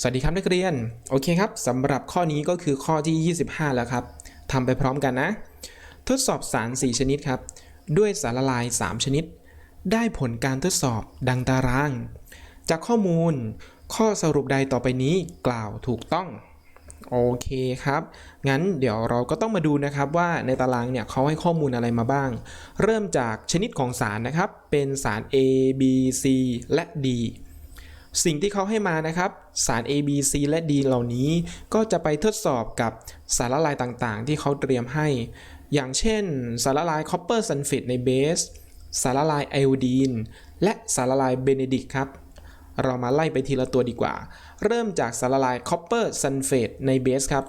สวัสดีครับนักเรียน โอเคครับสำหรับข้อนี้ก็คือข้อที่ 25 แล้วครับทำไปพร้อมกันนะ ทดสอบสาร 4 ชนิดครับ ด้วยสารละลาย 3 ชนิด ได้ผลการทดสอบดังตาราง จากข้อมูลข้อสรุปใดต่อไปนี้กล่าวถูกต้อง โอเคครับ งั้นเดี๋ยวเราก็ต้องมาดูนะครับว่าในตารางเนี่ยเขาให้ข้อมูลอะไรมาบ้าง เริ่มจากชนิดของสารนะครับ เป็นสาร A B C และ D สิ่งที่เขาให้มานะครับ สาร A B C และ D เหล่านี้ ก็จะไปทดสอบกับสารละลายต่างๆ ที่เขาเตรียมให้ อย่างเช่น สารละลายคอปเปอร์ซัลเฟตในเบส สารละลายไอโอดีน และสารละลายเบเนดิกครับเรามาไล่ไปทีละตัวดีกว่า เริ่มจากสารละลายคอปเปอร์ซัลเฟตในเบสครับ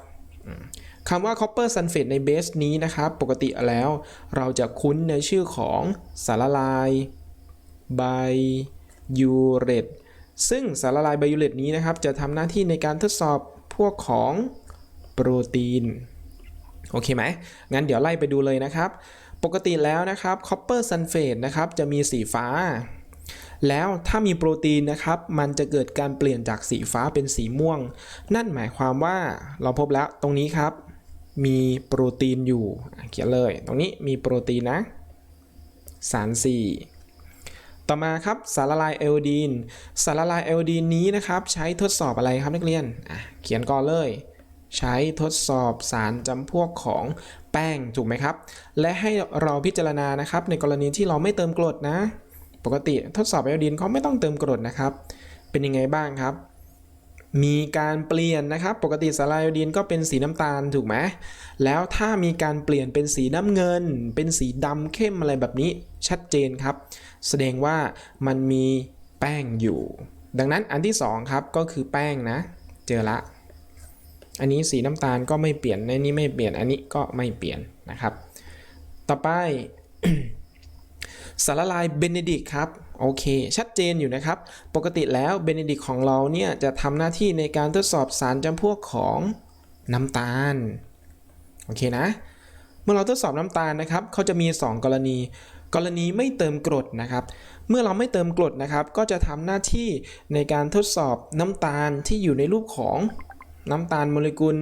คำว่าคอปเปอร์ซัลเฟตในเบสนี้นะครับ ปกติแล้วเราจะคุ้นในชื่อของสารละลายไบยูเรต ซึ่งสารละลายไบยูเรตนี้นะครับ จะทำหน้าที่ในการทดสอบพวกของโปรตีน โอเคไหม งั้นเดี๋ยวไล่ไปดูเลยนะครับ ปกติแล้วนะครับคอปเปอร์ซัลเฟตนะครับจะมีสีฟ้า แล้วถ้ามีโปรตีนนะครับ มันจะเกิดการเปลี่ยนจากสีฟ้าเป็นสีม่วง นั่นหมายความว่าเราพบแล้วตรงนี้ครับ มีโปรตีนอยู่เขียนเลย ตรงนี้มีโปรตีนนะสาร4 ต่อมาครับสารละลายไอโอดีน สารละลายไอโอดีนนี้นะครับใช้ทดสอบอะไรครับนักเรียนเขียนก่อนเลย ใช้ทดสอบสารจำพวกของแป้งถูกไหมครับ และให้เราพิจารณานะครับ ในกรณีที่เราไม่เติมกรดนะ ปกติทดสอบไอโอดีนเขาไม่ต้องเติมกรดนะครับ เป็นยังไงบ้างครับ มีการเปลี่ยนนะครับ ปกติสารไอโอดีนก็เป็นสีน้ำตาลถูกไหมแล้วถ้ามีการเปลี่ยนเป็นสีน้ำเงิน เป็นสีดำเข้มอะไรแบบนี้ชัดเจนครับ แสดงว่ามันมีแป้งอยู่ ดังนั้นอันที่สองครับก็คือแป้งนะ เจอละ อันนี้สีน้ำตาลก็ไม่เปลี่ยนอันนี้ไม่เปลี่ยนอันนี้ก็ไม่เปลี่ยนนะครับ ต่อไปสารละลายเบเนดิกครับ โอเค ชัดเจนอยู่นะครับ ปกติแล้วเบเนดิกของเราเนี่ยจะทำหน้าที่ในการทดสอบสารจำพวกของน้ำตาล โอเคนะ เมื่อเราทดสอบน้ำตาลนะครับเขาจะมี 2 กรณี กรณีไม่เติมกรดนะครับ เมื่อเราไม่เติมกรดนะครับ ก็จะทำหน้าที่ในการทดสอบน้ำตาลที่อยู่ในรูปของน้ำตาลโมเลกุล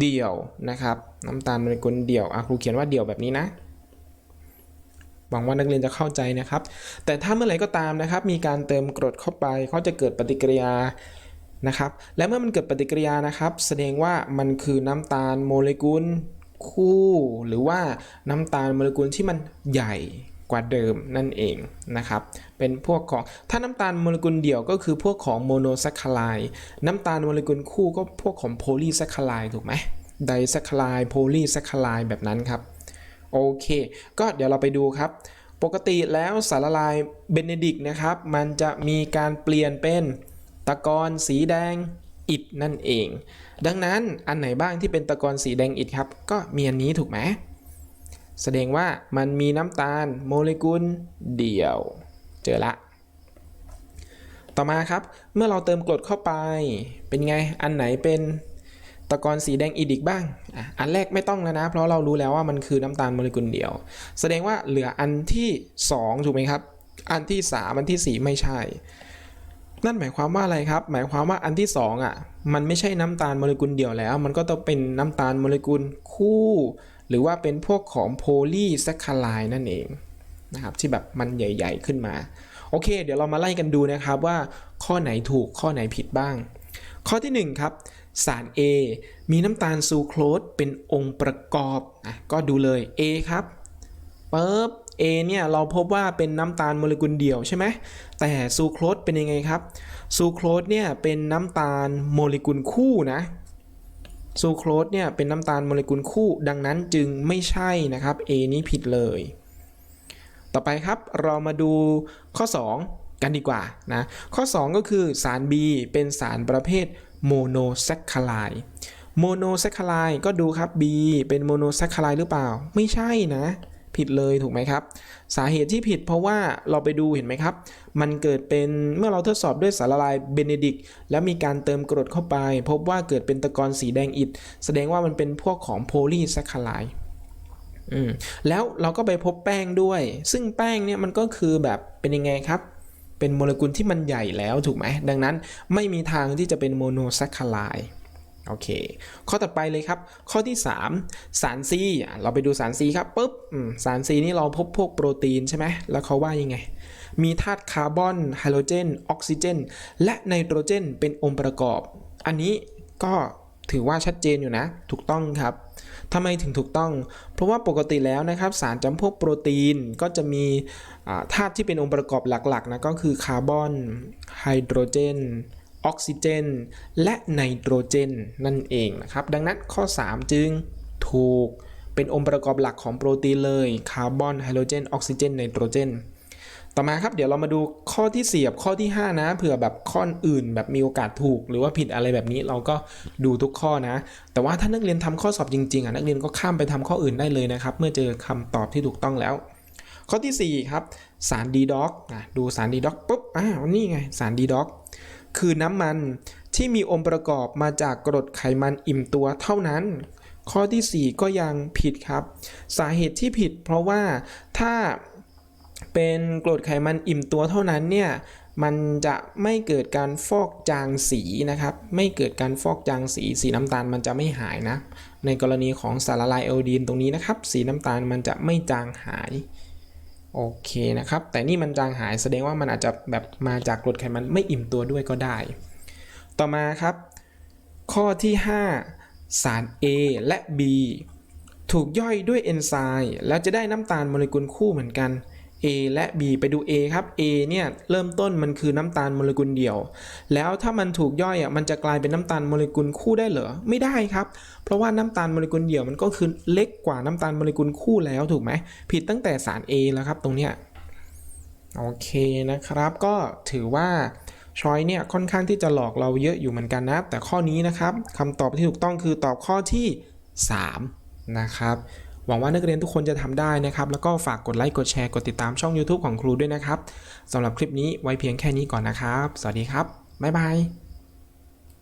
เดี่ยวนะครับ น้ำตาลโมเลกุลเดี่ยวอะครูเขียนว่าเดี่ยวแบบนี้นะ หวังว่านักเรียนจะเข้าใจนะครับ แต่ถ้าเมื่อไหร่ก็ตามนะครับ มีการเติมกรดเข้าไปเขาจะเกิดปฏิกิริยานะครับ และเมื่อมันเกิดปฏิกิริยานะครับ แสดงว่ามันคือน้ำตาลโมเลกุลคู่ หรือว่าน้ำตาลโมเลกุลที่มันใหญ่กว่าเดิมนั่นเองนะครับ เป็นพวกของถ้าน้ำตาลโมเลกุลเดี่ยวก็คือพวกของโมโนแซคคาไลด์น้ำตาลโมเลกุลคู่ก็พวกของโพลีแซคคาไลด์ถูกไหมไดแซคคาไลด์โพลีแซคคาไลด์แบบนั้นครับ โอเค ก็เดี๋ยวเราไปดูครับ ปกติแล้วสารละลายเบเนดิกนะครับ มันจะมีการเปลี่ยนเป็นตะกอนสีแดงอิฐนั่นเอง ดังนั้นอันไหนบ้างที่เป็นตะกอนสีแดงอิฐครับ ก็มีอันนี้ถูกไหมแสดงว่ามันมีน้ำตาลโมเลกุลเดี่ยว เจอละ ต่อมาครับ เมื่อเราเติมกรดเข้าไป เป็นไง อันไหนเป็น ตะกอนสีแดงอีดิกบ้าง อันแรกไม่ต้องแล้วนะ เพราะเรารู้แล้วว่ามันคือน้ำตาลโมเลกุลเดียว แสดงว่าเหลืออันที่ 2 ถูกไหมครับ อันที่ 3 อันทีสี่ 4 ไม่ใช่ นั่นหมายความว่าอะไรครับ หมายความว่าอันที่ 2อะ มันไม่ใช่น้ำตาลโมเลกุลเดียวแล้ว มันก็ต้องเป็นน้ำตาลโมเลกุลคู่ หรือว่าเป็นพวกของโพลีแซคคาไลด์นั่นเองนะครับที่แบบมันใหญ่ ๆ ขึ้นมา โอเค เดี๋ยวเรามาไล่กันดูนะครับว่าข้อไหนถูกข้อไหนผิดบ้าง ข้อที่1ครับ สาร A มีน้ำตาลซูโครสเป็นองค์ประกอบอะก็ดูเลย A ครับปึ๊บ A เนี่ยเราพบว่าเป็นน้ำตาลโมเลกุลเดี่ยวใช่ไหมแต่ซูโครสเป็นยังไงครับซูโครสเนี่ยเป็นน้ำตาลโมเลกุลคู่นะซูโครสเนี่ยเป็นน้ำตาลโมเลกุลคู่ ดังนั้นจึงไม่ใช่นะครับ A นี้ผิดเลย ต่อไปครับเรามาดูข้อ 2 กันดีกว่านะข้อ 2 ก็คือสาร B เป็นสารประเภท โมโนแซคคาไลโมโนแซคคาไลก็ดูครับ B เป็นโมโนแซคคาไลหรือเปล่า ไม่ใช่นะ ผิดเลยถูกไหมครับ สาเหตุที่ผิดเพราะว่าเราไปดูเห็นไหมครับ มันเกิดเป็นเมื่อเราทดสอบด้วยสารละลายเบเนดิกแล้วมีการเติมกรดเข้าไป พบว่าเกิดเป็นตะกอนสีแดงอิฐแสดงว่ามันเป็นพวกของโพลีแซคคาไลอืมแล้วเราก็ไปพบแป้งด้วย ซึ่งแป้งเนี่ยมันก็คือแบบเป็นยังไงครับ เป็นโมเลกุลที่มันใหญ่แล้วถูกไหมดังนั้นไม่มีทางที่จะเป็นโมโนแซคคาไลด์โอเค ข้อต่อไปเลยครับ ข้อที่ 3 สารซีเราไปดูสารซีครับปุ๊บสารซีนี่เราพบพวกโปรตีนใช่ไหมแล้วเขาว่ายังไง มีธาตุคาร์บอนไฮโดรเจน ออกซิเจน และไนโตรเจน เป็นองค์ประกอบ อันนี้ก็ ถือว่าชัดเจนอยู่นะ ถูกต้องครับทำไมถึงถูกต้อง เพราะว่าปกติแล้วนะครับสารจำพวกโปรตีนก็จะมีธาตุที่เป็นองค์ประกอบหลักๆนะก็คือคาร์บอนไฮโดรเจนออกซิเจน และไนโตรเจนนั่นเองนะครับ ดังนั้นข้อ 3 จึงถูกเป็นองค์ประกอบหลักของโปรตีนเลยคาร์บอนไฮโดรเจนออกซิเจนไนโตรเจน ต่อมาครับเดี๋ยวเรามาดูข้อที่4กับข้อที่ 5 นะเผื่อแบบข้ออื่น แบบมีโอกาสถูก หรือว่าผิดอะไรแบบนี้เราก็ดูทุกข้อนะ แต่ว่าถ้านักเรียนทำข้อสอบจริงๆอะนักเรียนก็ข้ามไปทำข้ออื่นได้เลยนะครับ เมื่อเจอคำตอบที่ถูกต้องแล้ว ข้อที่ 4 ครับสารดีด็อกอะดูสารดีด็อกปุ๊บอ้าวนี่ไงสารดีด็อกคือน้ำมันที่มีองค์ประกอบมาจากกรดไขมันอิ่มตัวเท่านั้นข้อทีสี่4 ก็ยังผิดครับ สาเหตุที่ผิดเพราะว่าถ้า เป็นกรดไขมันอิ่มตัวเท่านั้นเนี่ยมันจะไม่เกิดการฟอกจางสีนะครับ ไม่เกิดการฟอกจางสี สีน้ำตาลมันจะไม่หายนะ ในกรณีของสารละลายไอโอดีนตรงนี้นะครับ สีน้ำตาลมันจะไม่จางหายโอเคนะครับ แต่นี่มันจางหายแสดงว่ามันอาจจะแบบมาจากกรดไขมันไม่อิ่มตัวด้วยก็ได้ ต่อมาครับ ข้อที่ 5 สาร A และ B ถูกย่อยด้วยเอนไซม์แล้วจะได้น้ำตาลโมเลกุลคู่เหมือนกัน A และ B ไปดู A ครับ A เนี่ยเริ่มต้นมันคือน้ำตาลโมเลกุลเดี่ยว แล้วถ้ามันถูกย่อยอะมันจะกลายเป็นน้ำตาลโมเลกุลคู่ได้เหรอ ไม่ได้ครับ เพราะว่าน้ำตาลโมเลกุลเดี่ยวมันก็คือเล็กกว่าน้ำตาลโมเลกุลคู่แล้วถูกไหม ผิดตั้งแต่สาร A แล้วครับตรงเนี้ย โอเคนะครับ ก็ถือว่าชอยเนี่ยค่อนข้างที่จะหลอกเราเยอะอยู่เหมือนกันนะ แต่ข้อนี้นะครับคำตอบที่ถูกต้องคือตอบข้อที่ 3 นะครับ หวังว่านักเรียนทุกคนจะทำได้นะครับ แล้วก็ฝากกดไลค์กดแชร์กดติดตามช่อง YouTube ของครูด้วยนะครับสำหรับคลิปนี้ไว้เพียงแค่นี้ก่อนนะครับ สวัสดีครับบ๊ายบาย